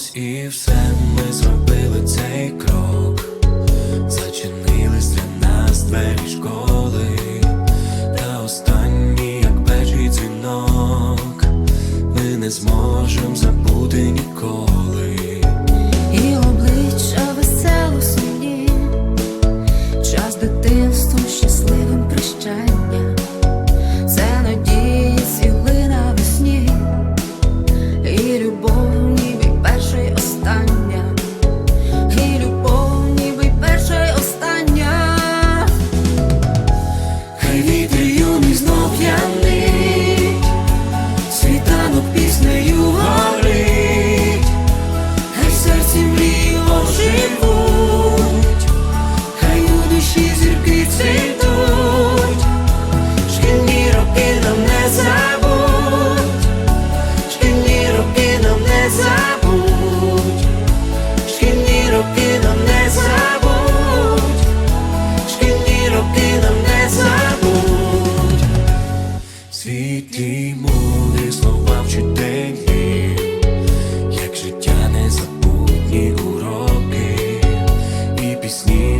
Ось і все ми зробили цей крок, зачинились для нас двері школи, та останні, як перший дзвінок, ми не зможемо. пісні.